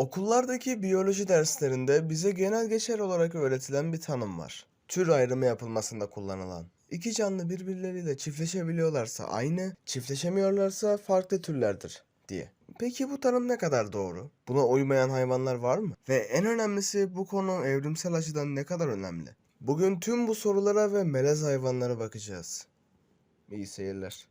Okullardaki biyoloji derslerinde bize genel geçer olarak öğretilen bir tanım var. Tür ayrımı yapılmasında kullanılan. İki canlı birbirleriyle çiftleşebiliyorlarsa aynı, çiftleşemiyorlarsa farklı türlerdir diye. Peki bu tanım ne kadar doğru? Buna uymayan hayvanlar var mı? Ve en önemlisi bu konu evrimsel açıdan ne kadar önemli? Bugün tüm bu sorulara ve melez hayvanlara bakacağız. İyi seyirler.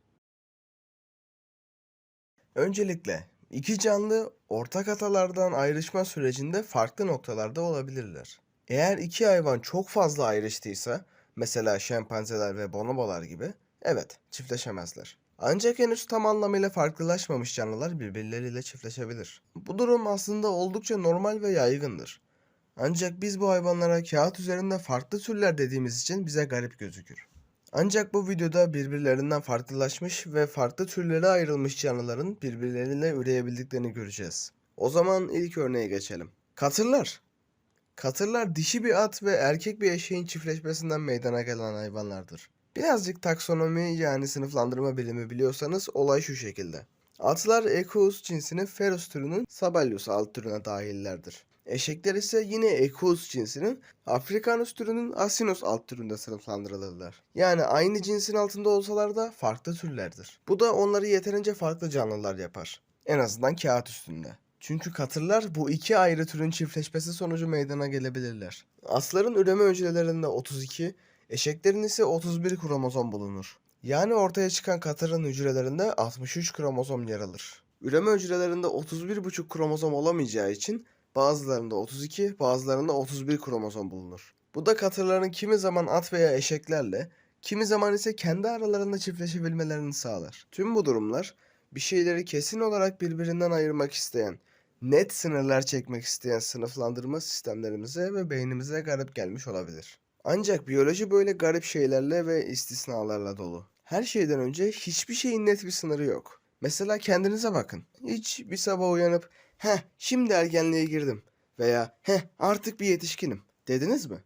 Öncelikle iki canlı ortak atalardan ayrışma sürecinde farklı noktalarda olabilirler. Eğer iki hayvan çok fazla ayrıştıysa, mesela şempanzeler ve bonobolar gibi, evet çiftleşemezler. Ancak henüz tam anlamıyla farklılaşmamış canlılar birbirleriyle çiftleşebilir. Bu durum aslında oldukça normal ve yaygındır. Ancak biz bu hayvanlara kağıt üzerinde farklı türler dediğimiz için bize garip gözükür. Ancak bu videoda birbirlerinden farklılaşmış ve farklı türlere ayrılmış canlıların birbirleriyle üreyebildiklerini göreceğiz. O zaman ilk örneğe geçelim. Katırlar. Katırlar dişi bir at ve erkek bir eşeğin çiftleşmesinden meydana gelen hayvanlardır. Birazcık taksonomi yani sınıflandırma bilimi biliyorsanız olay şu şekilde. Atlar Equus cinsinin Ferus türünün Sabellius alt türüne dahillerdir. Eşekler ise yine Equus cinsinin Africanus türünün Asinus alt türünde sınıflandırılırlar. Yani aynı cinsin altında olsalar da farklı türlerdir. Bu da onları yeterince farklı canlılar yapar. En azından kağıt üstünde. Çünkü katırlar bu iki ayrı türün çiftleşmesi sonucu meydana gelebilirler. Asların üreme hücrelerinde 32, eşeklerin ise 31 kromozom bulunur. Yani ortaya çıkan katırın hücrelerinde 63 kromozom yer alır. Üreme hücrelerinde 31,5 kromozom olamayacağı için bazılarında 32, bazılarında 31 kromozom bulunur. Bu da katırların kimi zaman at veya eşeklerle, kimi zaman ise kendi aralarında çiftleşebilmelerini sağlar. Tüm bu durumlar bir şeyleri kesin olarak birbirinden ayırmak isteyen, net sınırlar çekmek isteyen sınıflandırma sistemlerimize ve beynimize garip gelmiş olabilir. Ancak biyoloji böyle garip şeylerle ve istisnalarla dolu. Her şeyden önce hiçbir şeyin net bir sınırı yok. Mesela kendinize bakın. Hiç bir sabah uyanıp heh şimdi ergenliğe girdim veya heh artık bir yetişkinim dediniz mi?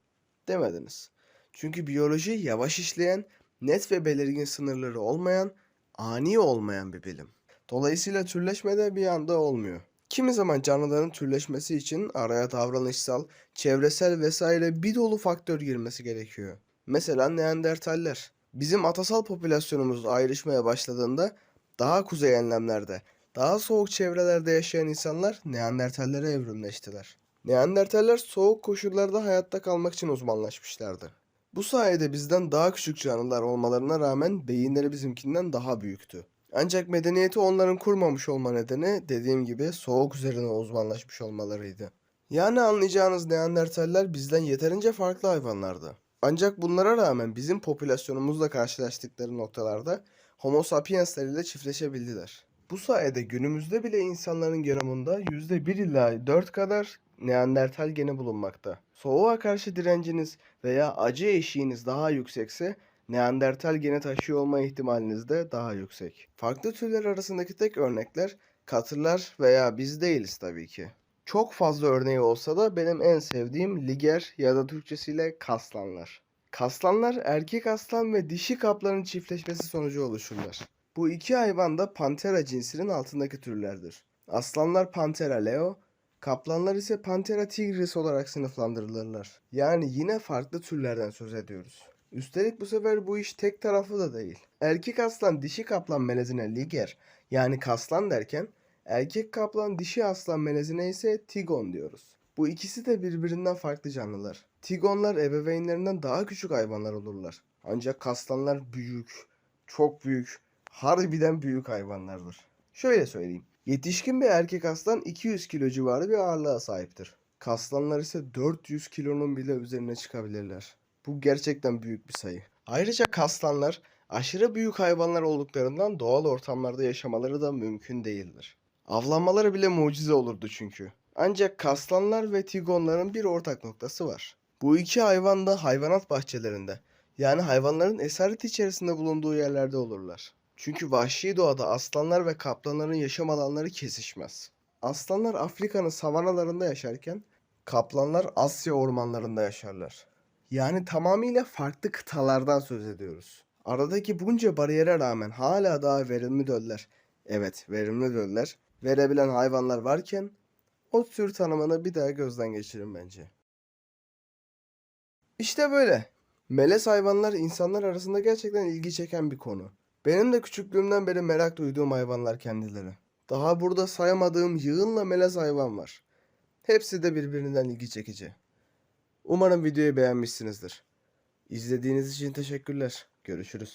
Demediniz. Çünkü biyoloji yavaş işleyen, net ve belirgin sınırları olmayan, ani olmayan bir bilim. Dolayısıyla türleşme de bir anda olmuyor. Kimi zaman canlıların türleşmesi için araya davranışsal, çevresel vesaire bir dolu faktör girmesi gerekiyor. Mesela Neandertaller. Bizim atasal popülasyonumuz ayrışmaya başladığında daha kuzey enlemlerde, daha soğuk çevrelerde yaşayan insanlar Neandertallere evrimleştiler. Neandertaller soğuk koşullarda hayatta kalmak için uzmanlaşmışlardı. Bu sayede bizden daha küçük canlılar olmalarına rağmen beyinleri bizimkinden daha büyüktü. Ancak medeniyeti onların kurmamış olma nedeni dediğim gibi soğuk üzerine uzmanlaşmış olmalarıydı. Yani anlayacağınız Neandertaller bizden yeterince farklı hayvanlardı. Ancak bunlara rağmen bizim popülasyonumuzla karşılaştıkları noktalarda Homo sapiensler ile çiftleşebildiler. Bu sayede günümüzde bile insanların genomunda %1 ila 4 kadar Neandertal geni bulunmakta. Soğuğa karşı direnciniz veya acı eşiğiniz daha yüksekse Neandertal geni taşıyor olma ihtimaliniz de daha yüksek. Farklı türler arasındaki tek örnekler katırlar veya biz değiliz tabii ki. Çok fazla örneği olsa da benim en sevdiğim liger ya da Türkçesiyle kaslanlar. Kaslanlar erkek aslan ve dişi kaplanın çiftleşmesi sonucu oluşurlar. Bu iki hayvan da Panthera cinsinin altındaki türlerdir. Aslanlar Panthera leo, kaplanlar ise Panthera tigris olarak sınıflandırılırlar. Yani yine farklı türlerden söz ediyoruz. Üstelik bu sefer bu iş tek taraflı da değil. Erkek aslan dişi kaplan melezine liger yani kaslan derken erkek kaplan dişi aslan melezine ise tigon diyoruz. Bu ikisi de birbirinden farklı canlılar. Tigonlar ebeveynlerinden daha küçük hayvanlar olurlar. Ancak kaslanlar büyük, çok büyük, harbiden büyük hayvanlardır. Şöyle söyleyeyim. Yetişkin bir erkek aslan 200 kilo civarı bir ağırlığa sahiptir. Kaslanlar ise 400 kilonun bile üzerine çıkabilirler. Bu gerçekten büyük bir sayı. Ayrıca kaslanlar aşırı büyük hayvanlar olduklarından doğal ortamlarda yaşamaları da mümkün değildir. Avlanmaları bile mucize olurdu çünkü. Ancak kaslanlar ve tigonların bir ortak noktası var. Bu iki hayvan da hayvanat bahçelerinde yani hayvanların esaret içerisinde bulunduğu yerlerde olurlar. Çünkü vahşi doğada aslanlar ve kaplanların yaşam alanları kesişmez. Aslanlar Afrika'nın savanalarında yaşarken kaplanlar Asya ormanlarında yaşarlar. Yani tamamıyla farklı kıtalardan söz ediyoruz. Aradaki bunca bariyere rağmen hala daha verimli döller, evet verimli döller verebilen hayvanlar varken o tür tanımını bir daha gözden geçirin bence. İşte böyle. Melez hayvanlar insanlar arasında gerçekten ilgi çeken bir konu. Benim de küçüklüğümden beri merak duyduğum hayvanlar kendileri. Daha burada sayamadığım yığınla melez hayvan var. Hepsi de birbirinden ilgi çekici. Umarım videoyu beğenmişsinizdir. İzlediğiniz için teşekkürler. Görüşürüz.